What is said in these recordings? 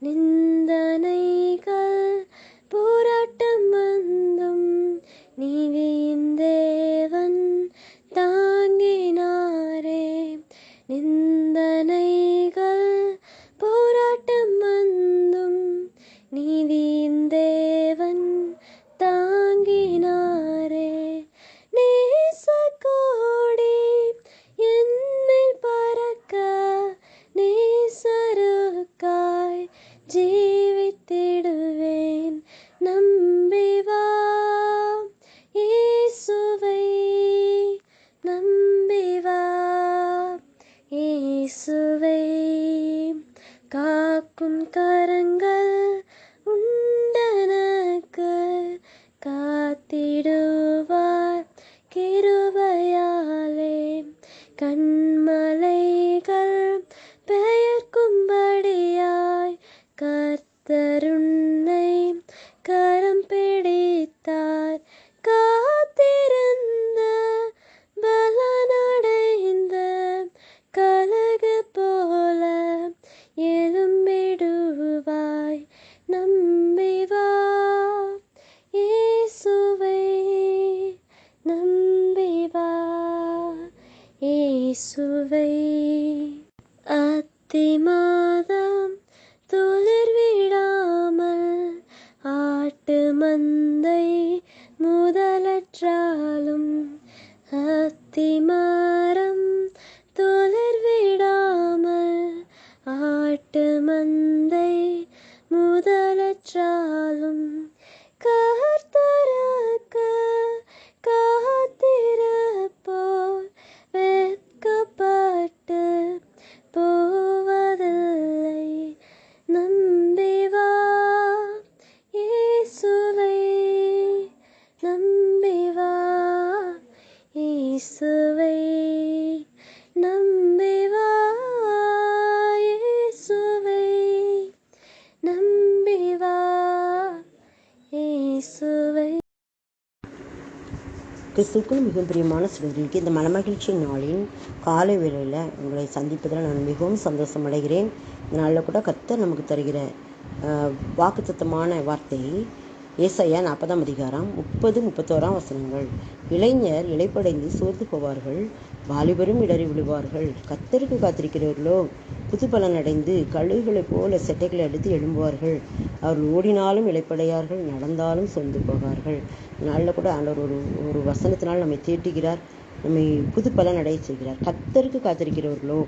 nên ஜீவித்திடுவேன். நம்பி வா இயேசுவை நம்பி வா இயேசுவை காக்கும் கரங்கள் உண்டனக்கு காத்திடு. கர்த்தருன்னை கரம் பிடித்தார். காத்திருந்த பலனடைந்த கலக போல எழும்பிடுவாய் நம்பி வா இயேசுவை நம்பி வா இயேசுவை. அத்தி முதலற்றாலும் கர்த்தரக்க காத்திருப்போர் வெட்கப்பட்டு போவதில்லை. நம்பி கிறிஸ்துக்குள் மிகவும் பிரியமான சிறுவர்களுக்கு இந்த மனமகிழ்ச்சி நாளின் காலை வேளையில் உங்களை சந்திப்பதில் நான் மிகவும் சந்தோஷம் அடைகிறேன் இந்த நாளில் கூட கர்த்தர் நமக்கு தருகிற வாக்குத்தத்தமான வார்த்தை ஏசையா நாற்பதாம் அதிகாரம் முப்பது முப்பத்தோராம் வசனங்கள். இளைஞர் இழைப்படைந்து சோர்ந்து போவார்கள் வாலிபரும் இடறி விழுவார்கள். கத்தருக்கு காத்திருக்கிறவர்களோ புது பலன் அடைந்து கழுகுகளைப் போல செட்டைகளை அடித்து எழும்புவார்கள். அவர்கள் ஓடினாலும் இழைப்படையார்கள் நடந்தாலும் சொந்து போவார்கள். நாளில் கூட ஆண்டவர் ஒரு ஒரு வசனத்தினால் நம்மை தீட்டுகிறார் நம்மை புது பலன் அடைய செய்கிறார். கத்தருக்கு காத்திருக்கிறவர்களோ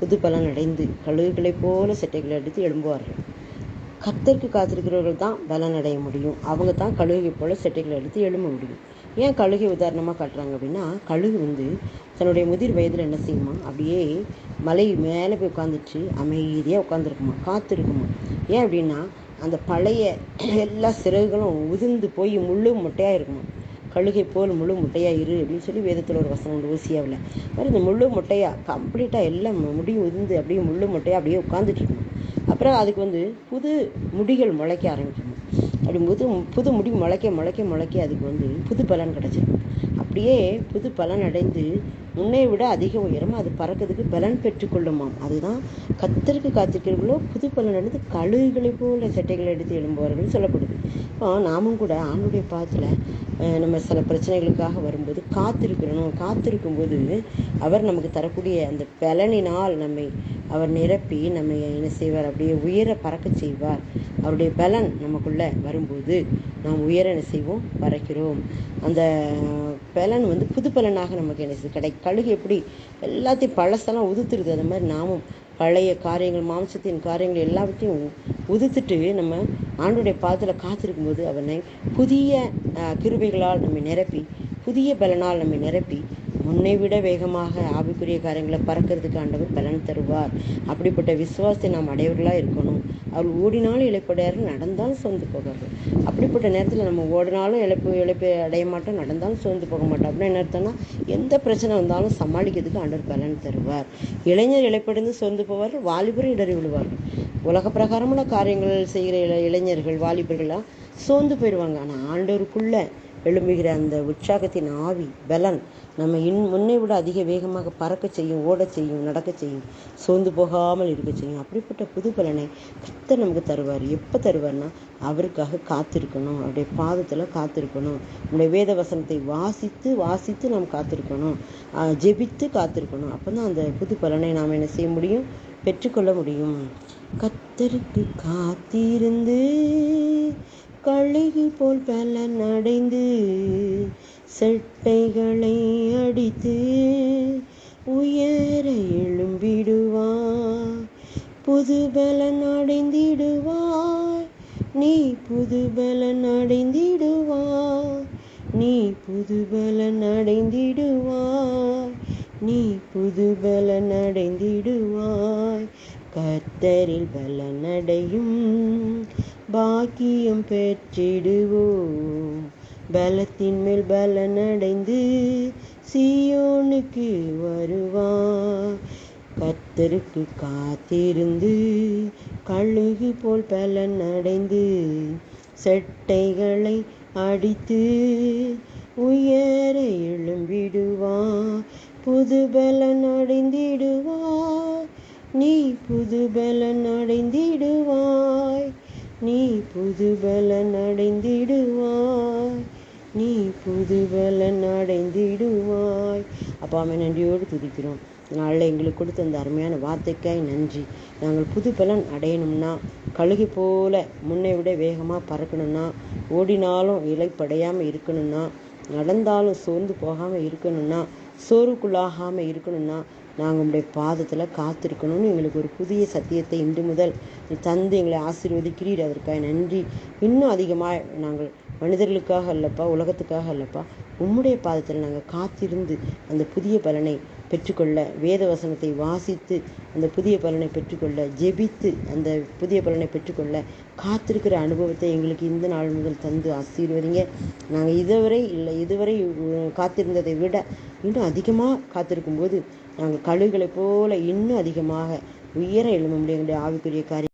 புது பலன் அடைந்து கழுகுகளைப் போல செட்டைகளை அடித்து எழும்புவார்கள். கத்தருக்கு காத்திருக்கிறவர்கள் தான் பலன் அடைய முடியும். அவங்க தான் கழுகை போல் செட்டைகளை எடுத்து எழும்ப முடியும். ஏன் கழுகை உதாரணமாக காட்டுறாங்க அப்படின்னா கழுகு வந்து தன்னுடைய முதிர் வயதில் என்ன செய்யுமா? அப்படியே மலை மேலே போய் உட்காந்துட்டு அமைதியாக உட்காந்துருக்குமா காத்திருக்குமா? ஏன் அப்படின்னா அந்த பழைய எல்லா சிறகுகளும் உதிர்ந்து போய் முழு முட்டையாக இருக்குமா கழுகை போல் முழு முட்டையாக இரு அப்படின்னு சொல்லி வேதத்தில் ஒரு வசனம் உண்டு ஊசியாவில் மாதிரி இந்த முழு முட்டையாக கம்ப்ளீட்டாக எல்லாம் முடியும் உதிர்ந்து அப்படியே முள்ளு முட்டையாக அப்படியே உட்காந்துட்டு இருக்கணும் அப்புறம் அதுக்கு வந்து புது முடிகள் முளைக்க ஆரம்பிக்கணும் அப்படி புது புது முடி முளைக்க முளைக்க முளைக்க அதுக்கு வந்து புது பலன் கிடச்சிருக்கும் அப்படியே புது பலன் அடைந்து முன்னே விட அதிக உயரமாக அது பறக்கிறதுக்கு பலன் பெற்றுக்கொள்ளுமாம். அதுதான் கத்தருக்கு காத்திருக்கிறவங்களோ புது பலன் அடைந்து கழுகுகளை போல சட்டைகளை எடுத்து எழும்புவார்கள் சொல்லப்படுது. இப்போ நாமும் கூட ஆண்டுடைய பாதத்தில் நம்ம சில பிரச்சனைகளுக்காக வரும்போது காத்திருக்கிறணும். காத்திருக்கும்போது அவர் நமக்கு தரக்கூடிய அந்த பலனினால் நம்மை அவர் நிரப்பி நம்மை என்ன செய்வார்? அப்படியே உயர பறக்க செய்வார். அவருடைய பலன் நமக்குள்ள வரும்போது நாம் உயர என்ன செய்வோம்? பறக்கிறோம். அந்த பலன் வந்து புது பலனாக நமக்கு என்ன கிடை கழுகு எப்படி எல்லாத்தையும் பழசெல்லாம் உதுத்துருது. அந்த மாதிரி நாமும் பழைய காரியங்கள் மாம்சத்தின் காரியங்கள் எல்லாவற்றையும் உ- நம்ம ஆண்டுடைய பாதத்தில் காத்திருக்கும்போது அவனை புதிய கிருபைகளால் நம்மை நிரப்பி புதிய பலனால் நம்மை நிரப்பி முன்னை விட வேகமாக ஆவிக்குரிய காரியங்களை பறக்கிறதுக்கு ஆண்டவர் பலன் தருவார். அப்படிப்பட்ட விசுவாசத்தை நாம் அடையவர்களாக இருக்கணும். அவர் ஓடினாலும் இழைப்படையார்கள் நடந்தாலும் சோர்ந்து போகார்கள் அப்படிப்பட்ட நேரத்தில் நம்ம ஓடினாலும் இழப்பு இழப்பு அடைய மாட்டோம் நடந்தாலும் சோர்ந்து போக மாட்டோம். அப்படின்னு என்ன அர்த்தம்னா எந்த பிரச்சனை வந்தாலும் சமாளிக்கிறதுக்கு ஆண்டவர் பலன் தருவார். இளைஞர் இழைப்படைந்து சோர்ந்து போவார்கள் வாலிபரும் இடறி விழுவார்கள். உலக பிரகாரமான காரியங்கள் செய்கிற இளைஞர்கள் வாலிபர்கள்லாம் சோர்ந்து போயிடுவாங்க ஆனால் ஆண்டவருக்குள்ளே எழும்புகிற அந்த உற்சாகத்தின் ஆவி பலன் நம்ம இன் முன்னை விட அதிக வேகமாக பறக்க செய்யும் ஓடச் செய்யும் நடக்க செய்யும் சோர்ந்து போகாமல் இருக்க செய்யும். அப்படிப்பட்ட புது பலனை கர்த்தர் நமக்கு தருவார். எப்போ தருவார்னா அவருக்காக காத்திருக்கணும். அவருடைய பாதத்தில் காத்திருக்கணும். நம்முடைய வேத வசனத்தை வாசித்து வாசித்து நாம் காத்திருக்கணும். ஜெபித்து காத்திருக்கணும். அப்போ தான் அந்த புது பலனை நாம் என்ன செய்ய முடியும்? பெற்றுக்கொள்ள முடியும். கத்தருக்கு காத்திருந்து கழுகு போல் பலன் அடைந்து செட்டைகளை அடித்து உயர எழும்பிடுவாய் புது பலன் அடைந்திடுவாய் நீ புது பலன் அடைந்திடுவாய் நீ புது பலன் அடைந்திடுவாய் நீ புது பலன் அடைந்திடுவாய் கர்த்தரில் பலனடையும் பாக்கியம் பெற்றிடுவோம். பலத்தின் மேல் பலனடைந்து சியோனுக்கு வருவார். கத்தருக்கு காத்திருந்து கழுகு போல் பலன் அடைந்து செட்டைகளை அடித்து உயர எழும்பிடுவார். புது பலன் அடைந்திடுவார். நீ புது பலன் அடைந்திடுவாய் புதுபலன் புது பலன் அடைந்திடுவாய். நீ புது பலன் அடைந்திடுவாய். அப்பா அம்மா நன்றியோடு துதிக்கிறோம். நாளில் எங்களுக்கு கொடுத்த அந்த அருமையான வார்த்தைக்காய் நன்றி. நாங்கள் புது பலன் அடையணும்னா கழுகி போல முன்னை விட வேகமாக பறக்கணும்னா ஓடினாலும் இலைப்படையாமல் இருக்கணும்னா நடந்தாலும் சோர்ந்து போகாமல் இருக்கணும்னா சோர்வுக்குள்ளாகாமல் இருக்கணும்னா நாங்கள் உங்களுடைய பாதத்தில் காத்திருக்கணும்னு எங்களுக்கு ஒரு புதிய சத்தியத்தை இன்று முதல் நீ தந்து எங்களை ஆசீர்வதிக்கிறீர் அதற்காக நன்றி. இன்னும் அதிகமாக நாங்கள் மனிதர்களுக்காக அல்லப்பா உலகத்துக்காக அல்லப்பா உம்முடைய பாதத்தில் நாங்கள் காத்திருந்து அந்த புதிய பலனை பெற்றுக்கொள்ள வேத வசனத்தை வாசித்து அந்த புதிய பலனை பெற்றுக்கொள்ள ஜெபித்து அந்த புதிய பலனை பெற்றுக்கொள்ள காத்திருக்கிற அனுபவத்தை எங்களுக்கு இந்த நாள் முதல் தந்து ஆசீர்வதிங்க. நாங்கள் இதுவரை இல்லை இதுவரை காத்திருந்ததை விட இன்னும் அதிகமாக காத்திருக்கும்போது நாங்கள் கழிவுகளைப் போல இன்னும் அதிகமாக உயர எழும்ப முடியும். எங்களுடைய ஆவிக்குரிய காரியம்